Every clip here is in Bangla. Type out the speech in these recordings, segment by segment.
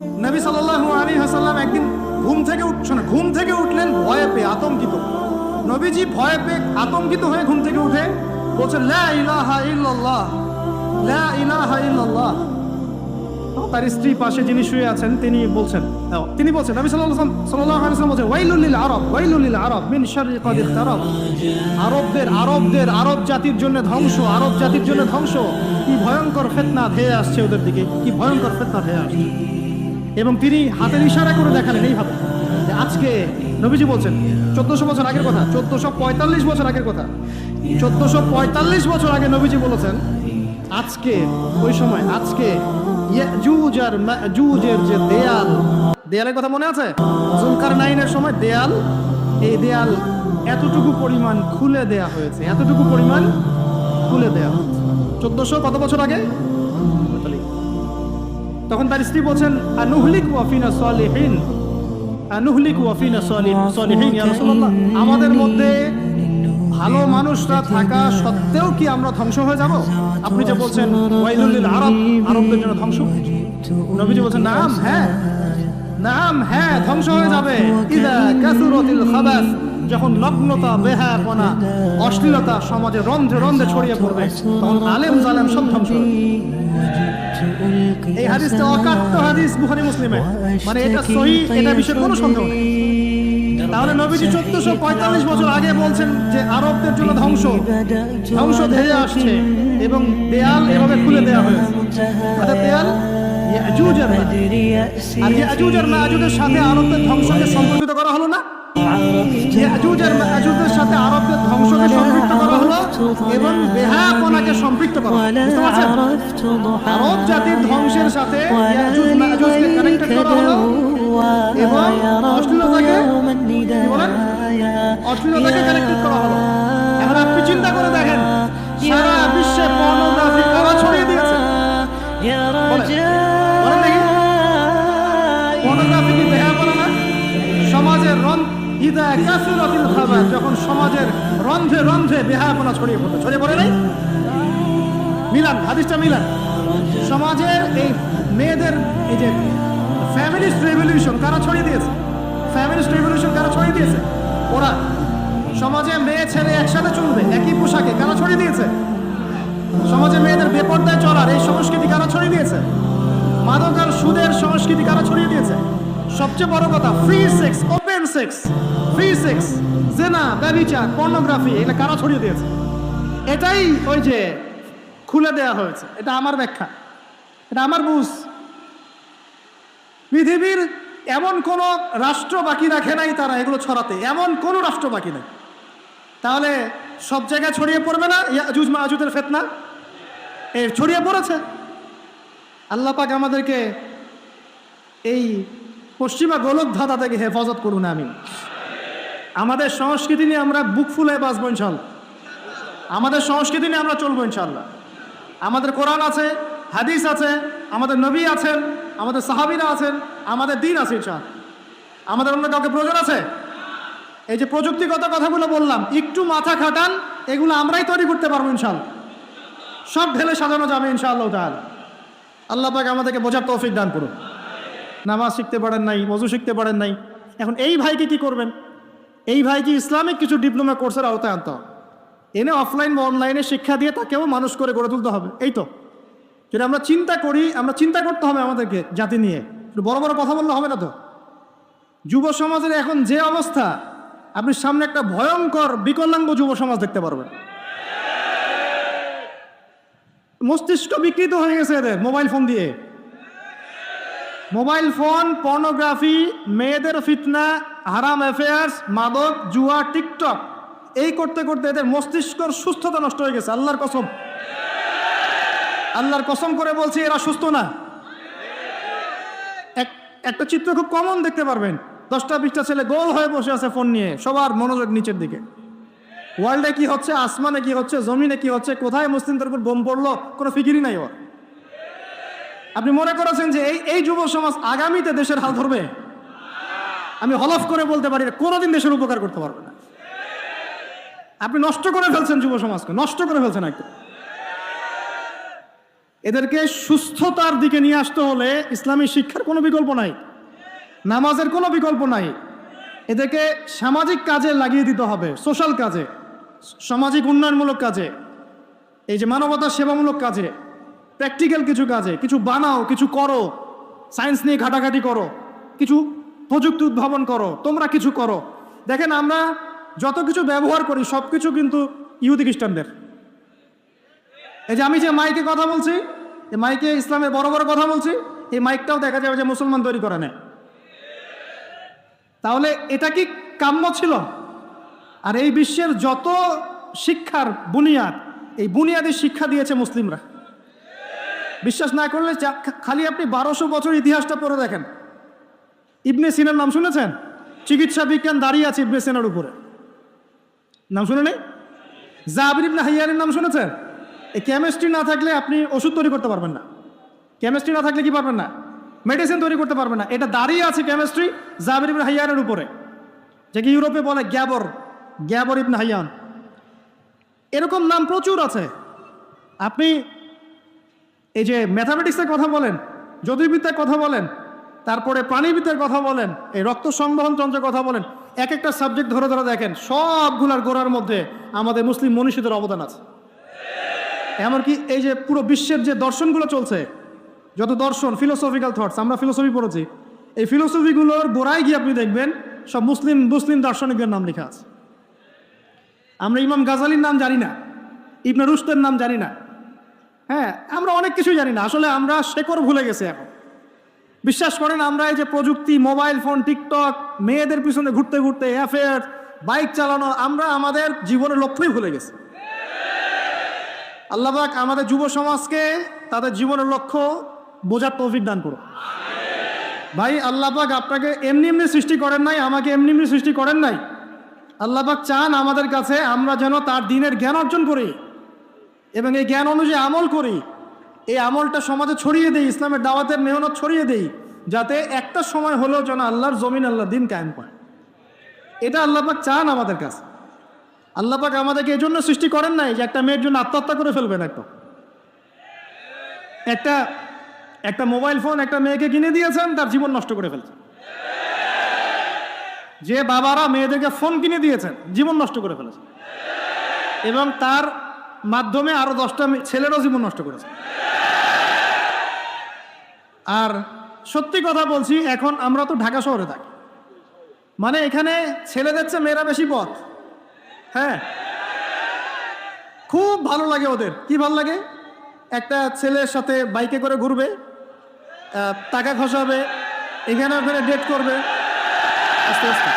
নবী সাল্লাল্লাহু আলাইহি হাসাল্লাম একদিন ঘুম থেকে উঠ শোনো, ঘুম থেকে উঠলেন ভয়ে পেয়ে আতঙ্কিত। নবীজি ভয়ে পেয়ে আতঙ্কিত হয়ে ঘুম থেকে উঠে বলছেন লা ইলাহা ইল্লাল্লাহ লা ইলাহা ইল্লাল্লাহ। তার স্ত্রী পাশে যিনি শুয়ে আছেন তিনি বলছেন তিনি বলছেন নবী সাল্লাল্লাহু সাল্লাল্লাহু আলাইহি ওয়াসাল্লাম বলছেন ওয়াইলুল লিল আরব ওয়াইলুল লিল আরব মিন শাররি কাদ ইখতারাব আরবদের আরবদের আরব জাতির জন্য ধ্বংস আরব জাতির জন্য ধ্বংস। কি ভয়ঙ্কর ফিতনা ধেয়ে আসছে ওদের দিকে কি ভয়ঙ্কর ফিতনা ধেয়ে আসছে। এবং তিনি হাতের ইশারা করে দেখালেন এইভাবে। আজকে নবীজি বলছেন, চোদ্দশো বছর আগের কথা, চোদ্দশো পঁয়তাল্লিশ বছর আগের কথা। চোদ্দশো পঁয়তাল্লিশ বছর আগে নবীজি বলেছেন, আজকে, ওই সময়, আজকে মাজুজের যে দেয়াল, দেয়ালের কথা মনে আছে? জুলকার নাইনের সময় দেয়াল, এই দেয়াল এতটুকু পরিমাণ খুলে দেয়া হয়েছে, এতটুকু পরিমাণ খুলে দেয়া হয়েছে। চোদ্দশো কত বছর আগে? তখন তার স্ত্রী বলছেন, আনুহলিক ওয়াফিনা সলিহিন? আনুহলিক ওয়াফিনা সলিহ সলিহিন, ইয়া রাসূলুল্লাহ। আমাদের মধ্যে ভালো মানুষরা থাকা সত্ত্বেও কি আমরা ধ্বংস হয়ে যাব? আপনি যে বলছেন, ওয়াইলুল লিল আরব, আরবদের জন্য ধ্বংস। নবীজি বলছেন, নাম হ্যাঁ। নাম হ্যাঁ ধ্বংস হয়ে যাবে। ইদা কাসুরাতিল খাবাস। যখন নগ্নতা, বেহায়াপনা, অশ্লীলতা সমাজে রন্ধ্রে রন্ধ্রে ছড়িয়ে পড়বে, তখন আলেম জালেম সব ধ্বংস এই হাদিসটা অকাট্য হাদিস বুখারী মুসলিমে মানে এটা সহি, এটা বিষয়ে কোনো সন্দেহ নেই। তাহলে নবীজি চোদ্দশো পঁয়তাল্লিশ বছর আগে বলছেন যে আরবদের জন্য ধ্বংস ধ্বংস ধেয়ে আসছে এবং দেয়াল এভাবে খুলে দেওয়া হয়েছে। দেয়াল আর ইয়াজুজ আর মাজুজের সাথে আরবদের ধ্বংসকে সম্পর্কিত করা হলো না। ইয়াজুজ আর মাজুজের সম্পৃক্ত করা হলো এবং পারছেন? আরব জাতির সাথে ইয়াজুজ অশ্লীলতাকে সমাজের রন্ধে রন্ধে বেহায়াপনা ছড়িয়ে পড়ল ছড়িয়ে পড়ে নাই? মিলান, হাদিসটা মিলান। সমাজের এই মেয়েদের, এই যে ফ্যামিলিস্ট রেভলিউশন কারা ছড়িয়ে দিয়েছে? ফ্যামিলিস্ট রেভলিউশন কারা ছড়িয়ে দিয়েছে? ওরা। সমাজে মেয়ে, ছেলে একসাথে চলবে, একই পোশাকে কারা ছড়িয়ে দিয়েছে? সমাজে মেয়েদের বেপর্দায় চলার এই সংস্কৃতি কারা ছড়িয়ে দিয়েছে? মাদক আর সুদের সংস্কৃতি কারা ছড়িয়ে দিয়েছে? সবচেয়ে বড় কথা free sex open sex free sex জেনা ব্যবিচার পর্নোগ্রাফি এগুলো কারা ছড়িয়ে দিয়েছে। এটাই ওই যে খুলে দেয়া হয়েছে। এটা আমার ব্যাখ্যা। এটা আমার বুঝ। পৃথিবীর এমন কোন রাষ্ট্র বাকি রাখে নাই তারা এগুলো ছড়াতে। এমন কোন রাষ্ট্র বাকি নাই। তাহলে সব জায়গায় ছড়িয়ে পড়বে না? ইয়াজুজ মাজুদের ফেতনা? এ ছড়িয়ে পড়েছে। আল্লাহ পাক আমাদেরকে এই পশ্চিমা গোলক ধাঁধা থেকে হেফাজত করুন আমি আমাদের সংস্কৃতি নিয়ে আমরা বুক ফুলে বাঁচবো, ইনশাল্লাহ। আমাদের সংস্কৃতি নিয়ে আমরা চলবো, ইনশাল্লাহ। আমাদের কোরআন আছে, হাদিস আছে, আমাদের নবী আছেন, আমাদের সাহাবিরা আছেন, আমাদের দিন আছে, ইনশাল্লাহ। আমাদের অন্য কাউকে প্রয়োজন আছে? এই যে প্রযুক্তিগত কথাগুলো বললাম, একটু মাথা খাটান, এগুলো আমরাই তৈরি করতে পারব, ইনশাল্লাহ। সব ঢেলে সাজানো যাবে, ইনশাআল্লাহ তাহলে আল্লাহ পাক আমাদেরকে বোঝার তৌফিক দান করুন। নামাজ শিখতে পারেন নাই, মজু শিখতে পারেন নাই। এখন এই ভাইকে কি করবেন? এই ভাইকে ইসলামিক কিছু ডিপ্লোমা কোর্সের আওতায় আনতে হবে। এনে অফলাইন বা অনলাইনে শিক্ষা দিয়ে তাকেও মানুষ করে গড়ে তুলতে হবে। এই তো। যদি আমরা চিন্তা করি, আমরা চিন্তা করতে হবে আমাদেরকে, জাতি নিয়ে। বড় বড় কথা বললে হবে না তো? যুব সমাজের এখন যে অবস্থা, আপনি সামনে একটা ভয়ঙ্কর, বিকলাঙ্গ যুব সমাজ দেখতে পারবেন। মস্তিষ্ক বিকৃত হয়ে গেছে এদের, মোবাইল ফোন দিয়ে। মোবাইল ফোন, পর্নোগ্রাফি, মেয়েদের ফিতনা, হারাম অ্যাফেয়ার্স মাদক, জুয়া, টিকটক। এই করতে করতে এদের মস্তিষ্কর সুস্থতা নষ্ট হয়ে গেছে। আল্লাহর কসম। আল্লাহর কসম করে বলছি, এরা সুস্থ না। এক, একটা চিত্র খুব কমন দেখতে পারবেন। দশটা, বিশটা ছেলে গোল হয়ে বসে আছে ফোন নিয়ে, সবার মনোযোগ নিচের দিকে। ওয়ার্ল্ডে কি হচ্ছে, আসমানে কি হচ্ছে, জমিনে কি হচ্ছে, কোথায় মুসলিমদের উপর বোম পড়ল, কোনো ফিকিরই নাই ওর। আপনি মনে করেছেন যে এই এই যুব সমাজ আগামীতে দেশের হাল ধরবে? আমি হলফ করে বলতে পারি, কোনোদিন দেশের উপকার করতে পারবে না। আপনি নষ্ট করে ফেলছেন যুব সমাজকে, নষ্ট করে ফেলছেন একদম। এদেরকে সুস্থতার দিকে নিয়ে আসতে হলে ইসলামী শিক্ষার কোনো বিকল্প নাই, নামাজের কোনো বিকল্প নাই। এদেরকে সামাজিক কাজে লাগিয়ে দিতে হবে, সোশ্যাল কাজে, সামাজিক উন্নয়নমূলক কাজে, এই যে মানবতা সেবামূলক কাজে। প্র্যাকটিক্যাল কিছু কাজে, কিছু বানাও, কিছু করো। সায়েন্স নিয়ে ঘাটাঘাটি করো। কিছু প্রযুক্তি উদ্ভাবন করো। তোমরা কিছু করো। দেখেন আমরা যত কিছু ব্যবহার করি সব কিছু কিন্তু ইহুদি খ্রিস্টানদের। এই যে আমি যে মাইকে কথা বলছি, এই মাইকে ইসলামের বড় বড় কথা বলছি, এই মাইকটাও দেখা যাবে যে মুসলমান তৈরি করে নেয়। তাহলে এটা কি কাম্য ছিল? আর এই বিশ্বের যত শিক্ষার বুনিয়াদ, এই বুনিয়াদের শিক্ষা দিয়েছে মুসলিমরা। বিশ্বাস না করলে খালি আপনি বারোশো বছর ইতিহাসটা পড়ে দেখেন। ইবনে সিনার নাম শুনেছেন? চিকিৎসা বিজ্ঞান দাঁড়িয়ে আছে ইবনে সিনার উপরে। নাম শুনে নেই? জাবির ইবনে হাইয়ানের নাম শুনেছেন? এই কেমিস্ট্রি না থাকলে আপনি ওষুধ তৈরি করতে পারবেন না। কেমিস্ট্রি না থাকলে কি পারবেন না? মেডিসিন তৈরি করতে পারবেন না। এটা দাঁড়িয়ে আছে কেমিস্ট্রি জাবির ইবনে হাইয়ানের উপরে। যে কি ইউরোপে বলে গ্যাবর গ্যাবর ইবনে হাইয়ান। এরকম নাম প্রচুর আছে। আপনি এই যে ম্যাথামেটিক্সের কথা বলেন, জ্যোতির্বিদ্যার কথা বলেন, তারপরে প্রাণীবিদ্যার কথা বলেন, এই রক্ত সংবহন তন্ত্রের কথা বলেন, এক একটা সাবজেক্ট ধরে ধরে দেখেন, সবগুলার গোড়ার মধ্যে আমাদের মুসলিম মনীষীদের অবদান আছে। এমনকি এই যে পুরো বিশ্বের যে দর্শনগুলো চলছে, যত দর্শন ফিলোসফিক্যাল থটস আমরা ফিলোসফি পড়েছি, এই ফিলোসফিগুলোর গোড়ায় গিয়ে আপনি দেখবেন, সব মুসলিম মুসলিম দার্শনিকদের নাম লেখা আছে। আমরা ইমাম গাজালির নাম জানি না, ইবনে রুস্তের নাম জানি না হ্যাঁ আমরা অনেক কিছু জানি না। আসলে আমরা শেকড় ভুলে গেছি এখন। বিশ্বাস করেন, আমরা এই যে প্রযুক্তি, মোবাইল ফোন, টিকটক, মেয়েদের পিছনে ঘুরতে ঘুরতে অ্যাফেয়ার বাইক চালানো, আমরা আমাদের জীবনের লক্ষ্যই ভুলে গেছি। আল্লাহবাক আমাদের যুব সমাজকে তাদের জীবনের লক্ষ্য বোঝার তৌফিক দান করো ভাই আল্লাহবাক আপনাকে এমনি এমনি সৃষ্টি করেন নাই, আমাকে এমনি এমনি সৃষ্টি করেন নাই। আল্লাহবাক চান আমাদের কাছে আমরা যেন তার দিনের জ্ঞান অর্জন করি। এবং এই জ্ঞান অনুযায়ী আমল করি। এই আমলটা সমাজে ছড়িয়ে দেই, ইসলামের দাওয়াতের মেহনত ছড়িয়ে দেই, যাতে একটা সময় হলেও যেন আল্লাহর জমিন আল্লাহ দিন কায়েম পায় এটা আল্লাপাক চান আমাদের কাছে। আল্লাপাক আমাদেরকে এই জন্য সৃষ্টি করেন নাই যে একটা মেয়ের জন্য আত্মহত্যা করে ফেলবেন একটা একটা একটা মোবাইল ফোন একটা মেয়েকে কিনে দিয়েছেন, তার জীবন নষ্ট করে ফেলছেন। যে বাবারা মেয়েদেরকে ফোন কিনে দিয়েছেন, জীবন নষ্ট করে ফেলেছে এবং তার মাধ্যমে আরও দশটা ছেলেরও জীবন নষ্ট করেছে। আর সত্যি কথা বলছি, এখন আমরা তো ঢাকা শহরে থাকি। মানে এখানে ছেলেদের চেয়ে মেয়েরা বেশি পথ। হ্যাঁ? খুব ভালো লাগে ওদের। কি ভালো লাগে? একটা ছেলের সাথে বাইকে করে ঘুরবে টাকা খসাবে, এখানে ওখানে ডেট করবে। আস্তে আস্তে।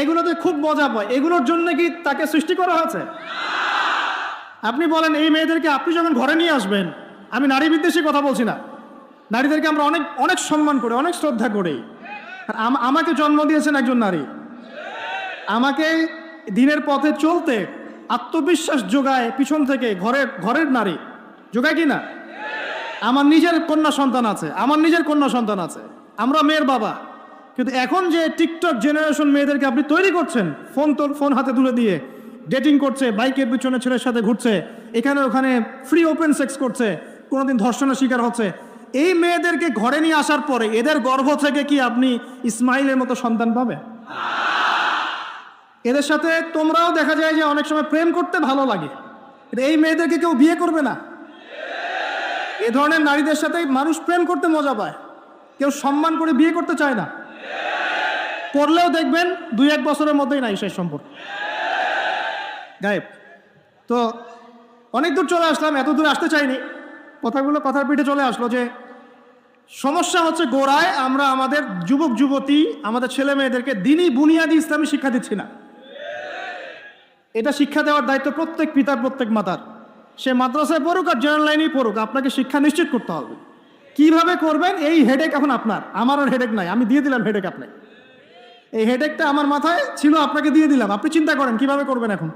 এগুলোতে খুব মজা পায়। এগুলোর জন্য কি তাকে সৃষ্টি করা হয়েছে? আপনি বলেন, এই মেয়েদেরকে আপনি যখন ঘরে নিয়ে আসবেন, আমি নারী বিদ্বেষী কথা বলছি না। নারীদেরকে আমরা অনেক অনেক সম্মান করি, অনেক শ্রদ্ধা করি। আর আমাকে জন্ম দিয়েছেন একজন নারী। আমাকে দিনের পথে চলতে আত্মবিশ্বাস যোগায় পিছন থেকে ঘরের ঘরের নারী। যোগায় কি না? আমার নিজের কন্যা সন্তান আছে, আমার নিজের কন্যা সন্তান আছে। আমরা মেয়ের বাবা। কিন্তু এখন যে টিকটক জেনারেশন মেয়েদেরকে আপনি তৈরি করছেন, ফোন তোর ফোন হাতে তুলে দিয়ে ডেটিং করছে, বাইকের পিছনে ছেলের সাথে ঘুরছে, এখানে ওখানে ফ্রি ওপেন সেক্স করছে, কোনোদিন ধর্ষণের শিকার হচ্ছে। এই মেয়েদেরকে ঘরে নিয়ে আসার পরে এদের গর্ভ থেকে কি আপনি ইসমাইলের মতো সন্তান পাবে এদের সাথে তোমরাও দেখা যায় যে অনেক সময় প্রেম করতে ভালো লাগে। এই মেয়েদেরকে কেউ বিয়ে করবে না। এ ধরনের নারীদের সাথে মানুষ প্রেম করতে মজা পায়। কেউ সম্মান করে বিয়ে করতে চায় না। করলেও দেখবেন দুই এক বছরের মধ্যেই নাই সেই সম্পর্ক। গায়েব। তো অনেক দূর চলে আসলাম, এত দূর আসতে চাইনি। কথাগুলো কথার পিঠে চলে আসলো যে, সমস্যা হচ্ছে গোড়ায় আমরা আমাদের যুবক, যুবতী, আমাদের ছেলে মেয়েদেরকে দিনই বুনিয়াদি ইসলামী শিক্ষা দিচ্ছি না। এটা শিক্ষা দেওয়ার দায়িত্ব প্রত্যেক পিতার, প্রত্যেক মাতার। সে মাদ্রাসায় পড়ুক আর জেনারেল লাইনেই পড়ুক, আপনাকে শিক্ষা নিশ্চিত করতে হবে। কীভাবে করবেন? এই হেডেক এখন আপনার। আমার আর হেডেক নাই, আমি দিয়ে দিলাম হেডেক আপনাকে। এই হেডেকটা আমার মাথায় ছিল, আপনাকে দিয়ে দিলাম। আপনি চিন্তা করেন কীভাবে করবেন এখন?